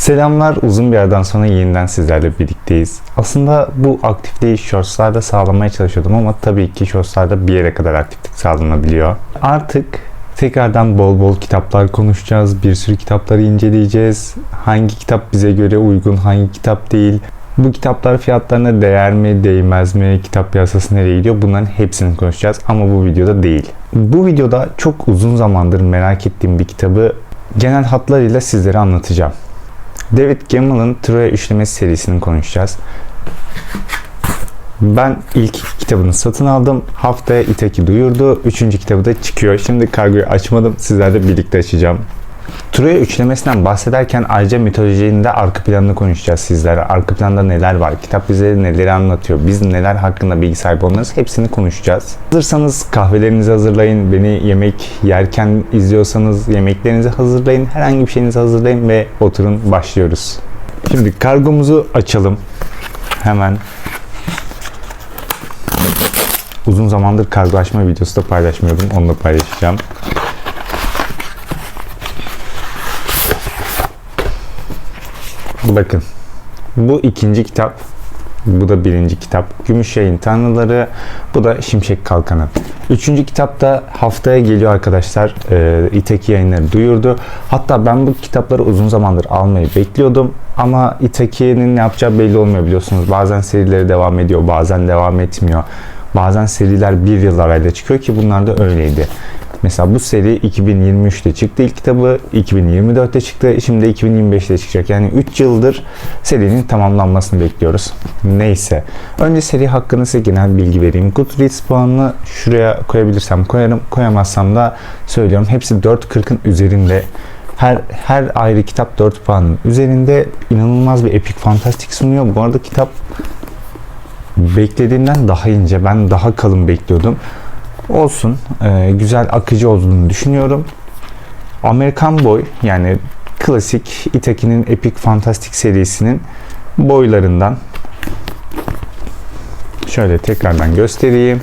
Selamlar. Uzun bir aradan sonra yeniden sizlerle birlikteyiz. Aslında bu aktifliği shortslarda sağlamaya çalışıyordum ama tabii ki shortslarda bir yere kadar aktiflik sağlanabiliyor. Artık tekrardan bol bol kitaplar konuşacağız. Bir sürü kitapları inceleyeceğiz. Hangi kitap bize göre uygun, hangi kitap değil. Bu kitaplar fiyatlarına değer mi, değmez mi, kitap piyasası nereye gidiyor bunların hepsini konuşacağız ama bu videoda değil. Bu videoda çok uzun zamandır merak ettiğim bir kitabı genel hatlarıyla sizlere anlatacağım. David Gemmell'ın Troya Üçlemesi serisini konuşacağız. Ben ilk kitabını satın aldım. Haftaya Itaki duyurdu. Üçüncü kitabı da çıkıyor. Şimdi kargoyu açmadım. Sizlerle birlikte açacağım. Troya üçlemesinden bahsederken ayrıca mitolojinin de arka planını konuşacağız sizlere. Arka planda neler var? Kitap bize neleri anlatıyor? Biz neler hakkında bilgi sahibi olmalıyız? Hepsini konuşacağız. Hazırsanız kahvelerinizi hazırlayın. Beni yemek yerken izliyorsanız yemeklerinizi hazırlayın. Herhangi bir şeyinizi hazırlayın ve oturun başlıyoruz. Şimdi kargomuzu açalım. Hemen Uzun zamandır kargo açma videosu da paylaşmıyordum. Onu da paylaşacağım. Bakın. Bu ikinci kitap. Bu da birinci kitap. Gümüş Yayın Tanrıları. Bu da Şimşek Kalkanı. Üçüncü kitap da haftaya geliyor arkadaşlar. Ee, İtaki yayınları duyurdu. Hatta ben bu kitapları uzun zamandır almayı bekliyordum. Ama Itaki'nin ne yapacağı belli olmuyor biliyorsunuz. Bazen serileri devam ediyor, bazen devam etmiyor. Bazen seriler bir yıl arayla çıkıyor ki bunlar da öyleydi. Mesela bu seri 2023'te çıktı ilk kitabı, 2024'te çıktı, şimdi 2025'te çıkacak. Yani 3 yıldır serinin tamamlanmasını bekliyoruz. Neyse. Önce seri hakkında size genel bilgi vereyim. Goodreads puanını şuraya koyabilirsem koyarım, koyamazsam da söylüyorum. Hepsi 4.40'ın üzerinde. Her, her ayrı kitap 4 puanın üzerinde inanılmaz bir epik fantastik sunuyor. Bu arada kitap beklediğimden daha ince. Ben daha kalın bekliyordum. Olsun. E, güzel akıcı olduğunu düşünüyorum. Amerikan Boy yani klasik Itaki'nin epik fantastik serisinin boylarından şöyle tekrardan göstereyim.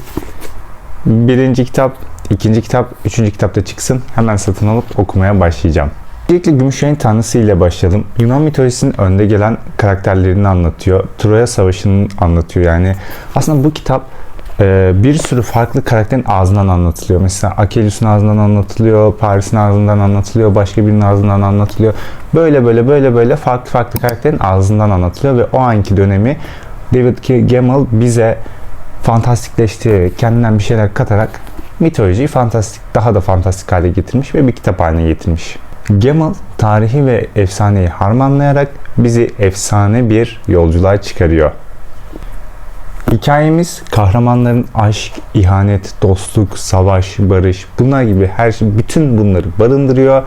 Birinci kitap, ikinci kitap, üçüncü kitap da çıksın. Hemen satın alıp okumaya başlayacağım. Öncelikle Gümüşyayın Tanrısı ile başlayalım. Yunan mitolojisinin önde gelen karakterlerini anlatıyor. Troya Savaşı'nı anlatıyor. Yani aslında bu kitap e, bir sürü farklı karakterin ağzından anlatılıyor. Mesela Achillus'un ağzından anlatılıyor, Paris'in ağzından anlatılıyor, başka birinin ağzından anlatılıyor. Böyle böyle böyle böyle farklı farklı karakterin ağzından anlatılıyor ve o anki dönemi David Gemmell bize fantastikleştirerek, kendinden bir şeyler katarak mitolojiyi fantastik, daha da fantastik hale getirmiş ve bir kitap haline getirmiş. Gemmell tarihi ve efsaneyi harmanlayarak bizi efsane bir yolculuğa çıkarıyor. Hikayemiz kahramanların aşk, ihanet, dostluk, savaş, barış bunlar gibi her şey bütün bunları barındırıyor.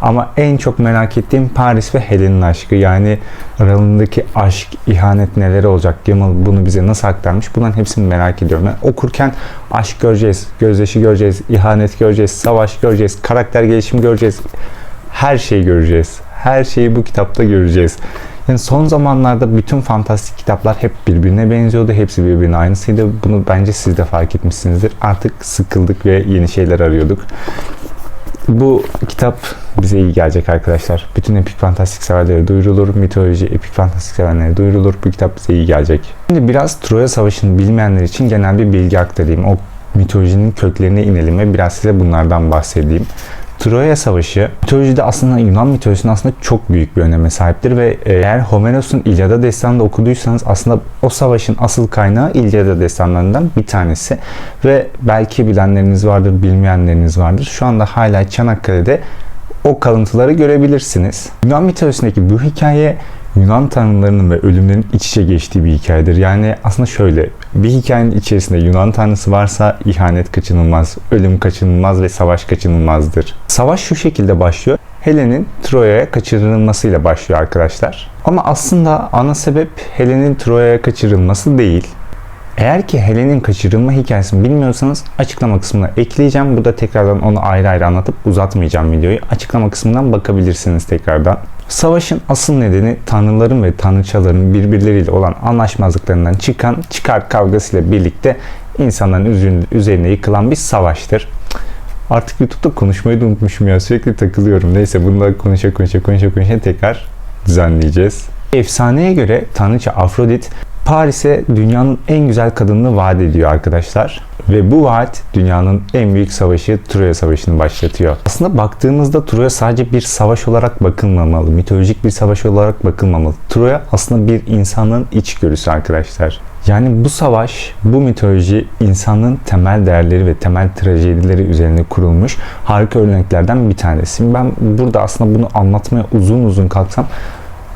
Ama en çok merak ettiğim Paris ve Helen'in aşkı. Yani aralarındaki aşk, ihanet neler olacak? Gemmell bunu bize nasıl aktarmış? Bunların hepsini merak ediyorum. Yani okurken aşk göreceğiz, gözyaşı göreceğiz, ihanet göreceğiz, savaş göreceğiz, karakter gelişimi göreceğiz. Her şeyi göreceğiz. Her şeyi bu kitapta göreceğiz. Yani son zamanlarda bütün fantastik kitaplar hep birbirine benziyordu. Hepsi birbirine aynısıydı. Bunu bence siz de fark etmişsinizdir. Artık sıkıldık ve yeni şeyler arıyorduk. Bu kitap bize iyi gelecek arkadaşlar. Bütün epik fantastik severlere duyurulur. Mitoloji, epik fantastik severlere duyurulur. Bu kitap bize iyi gelecek. Şimdi biraz Troya Savaşı'nı bilmeyenler için genel bir bilgi aktarayım. O mitolojinin köklerine inelim ve biraz size bunlardan bahsedeyim. Troya Savaşı mitolojide aslında Yunan mitolojisinin aslında çok büyük bir öneme sahiptir ve eğer Homeros'un İlyada destanını okuduysanız aslında o savaşın asıl kaynağı İlyada destanlarından bir tanesi ve belki bilenleriniz vardır, bilmeyenleriniz vardır. Şu anda hala Çanakkale'de o kalıntıları görebilirsiniz. Yunan mitolojisindeki bu hikaye Yunan tanrılarının ve ölümlerin iç içe geçtiği bir hikayedir. Yani aslında şöyle bir hikayenin içerisinde Yunan tanrısı varsa ihanet kaçınılmaz, ölüm kaçınılmaz ve savaş kaçınılmazdır. Savaş şu şekilde başlıyor. Helen'in Troya'ya kaçırılmasıyla başlıyor arkadaşlar. Ama aslında ana sebep Helen'in Troya'ya kaçırılması değil. Eğer ki Helen'in kaçırılma hikayesini bilmiyorsanız açıklama kısmına ekleyeceğim. Burada tekrardan onu ayrı ayrı anlatıp uzatmayacağım videoyu. Açıklama kısmından bakabilirsiniz tekrardan. Savaşın asıl nedeni tanrıların ve tanrıçaların birbirleriyle olan anlaşmazlıklarından çıkan çıkar kavgasıyla birlikte insanların üzerine yıkılan bir savaştır. Artık YouTube'da konuşmayı da unutmuşum ya. Sürekli takılıyorum. Neyse bunu da konuşa konuşa konuşa konuşa tekrar düzenleyeceğiz. Efsaneye göre tanrıça Afrodit Paris'e dünyanın en güzel kadınını vaat ediyor arkadaşlar. Ve bu vaat dünyanın en büyük savaşı Troya Savaşı'nı başlatıyor. Aslında baktığımızda Troya sadece bir savaş olarak bakılmamalı. Mitolojik bir savaş olarak bakılmamalı. Troya aslında bir insanın içgörüsü arkadaşlar. Yani bu savaş, bu mitoloji insanın temel değerleri ve temel trajedileri üzerine kurulmuş harika örneklerden bir tanesi. Ben burada aslında bunu anlatmaya uzun uzun kalksam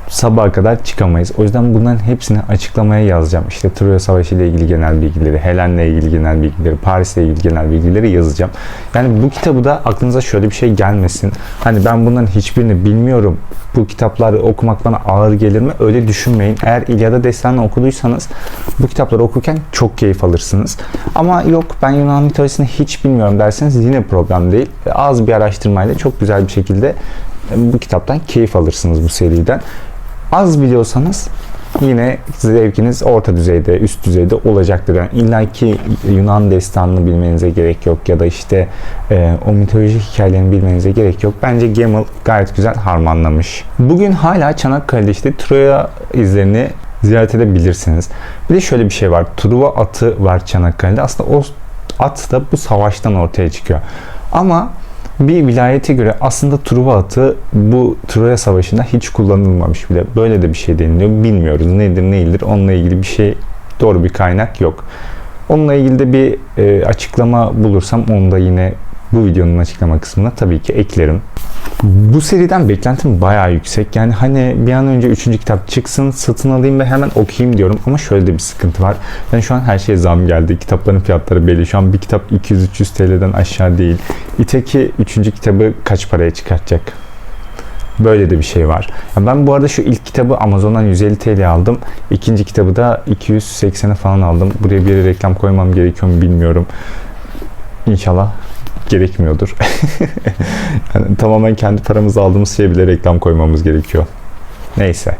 sabaha kadar çıkamayız. O yüzden bunların hepsini açıklamaya yazacağım. İşte Troya Savaşı ile ilgili genel bilgileri, Helen'le ilgili genel bilgileri, Paris'le ilgili genel bilgileri yazacağım. Yani bu kitabı da aklınıza şöyle bir şey gelmesin. Hani ben bunların hiçbirini bilmiyorum. Bu kitapları okumak bana ağır gelir mi? Öyle düşünmeyin. Eğer İlyada Destanı okuduysanız bu kitapları okurken çok keyif alırsınız. Ama yok ben Yunan mitolojisini hiç bilmiyorum derseniz yine problem değil. Az bir araştırmayla çok güzel bir şekilde bu kitaptan keyif alırsınız bu seriden. Az biliyorsanız yine zevkiniz orta düzeyde, üst düzeyde olacaktır. Yani illa ki Yunan destanını bilmenize gerek yok ya da işte e, o mitolojik hikayelerini bilmenize gerek yok. Bence Gemmel gayet güzel harmanlamış. Bugün hala Çanakkale'de işte Troya izlerini ziyaret edebilirsiniz. Bir de şöyle bir şey var. Truva atı var Çanakkale'de. Aslında o at da bu savaştan ortaya çıkıyor. Ama bir vilayete göre aslında Truva atı bu Troya Savaşı'nda hiç kullanılmamış bile. Böyle de bir şey deniliyor. Bilmiyoruz nedir değildir. Onunla ilgili bir şey doğru bir kaynak yok. Onunla ilgili de bir e, açıklama bulursam onu da yine bu videonun açıklama kısmına tabii ki eklerim. Bu seriden beklentim bayağı yüksek. Yani hani bir an önce 3. kitap çıksın, satın alayım ve hemen okuyayım diyorum. Ama şöyle de bir sıkıntı var. Yani şu an her şeye zam geldi. Kitapların fiyatları belli. Şu an bir kitap 200-300 TL'den aşağı değil. İteki 3. kitabı kaç paraya çıkartacak? Böyle de bir şey var. Yani ben bu arada şu ilk kitabı Amazon'dan 150 TL aldım. İkinci kitabı da 280'e falan aldım. Buraya bir reklam koymam gerekiyor mu bilmiyorum. İnşallah gerekmiyordur. yani tamamen kendi paramızı aldığımız şeye bile reklam koymamız gerekiyor. Neyse.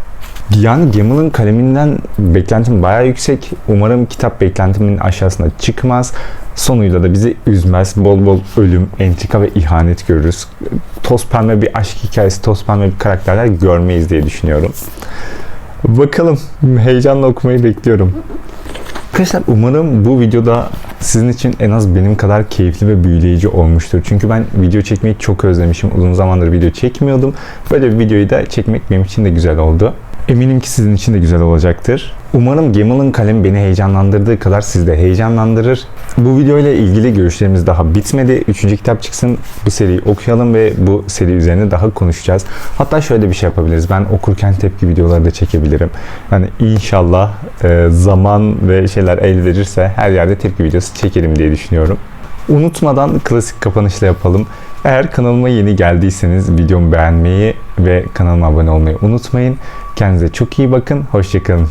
Yani Gemmel'ın kaleminden beklentim bayağı yüksek. Umarım kitap beklentimin aşağısına çıkmaz. Sonuyla da bizi üzmez. Bol bol ölüm, entrika ve ihanet görürüz. Toz pembe bir aşk hikayesi, toz pembe bir karakterler görmeyiz diye düşünüyorum. Bakalım. Heyecanla okumayı bekliyorum. Arkadaşlar umarım bu videoda sizin için en az benim kadar keyifli ve büyüleyici olmuştur. Çünkü ben video çekmeyi çok özlemişim. Uzun zamandır video çekmiyordum. Böyle bir videoyu da çekmek benim için de güzel oldu. Eminim ki sizin için de güzel olacaktır. Umarım Gemmel'ın kalemi beni heyecanlandırdığı kadar siz de heyecanlandırır. Bu video ile ilgili görüşlerimiz daha bitmedi. Üçüncü kitap çıksın bu seriyi okuyalım ve bu seri üzerine daha konuşacağız. Hatta şöyle bir şey yapabiliriz. Ben okurken tepki videoları da çekebilirim. Yani inşallah e, zaman ve şeyler el verirse her yerde tepki videosu çekerim diye düşünüyorum. Unutmadan klasik kapanışla yapalım. Eğer kanalıma yeni geldiyseniz videomu beğenmeyi ve kanalıma abone olmayı unutmayın. Kendinize çok iyi bakın. Hoşçakalın.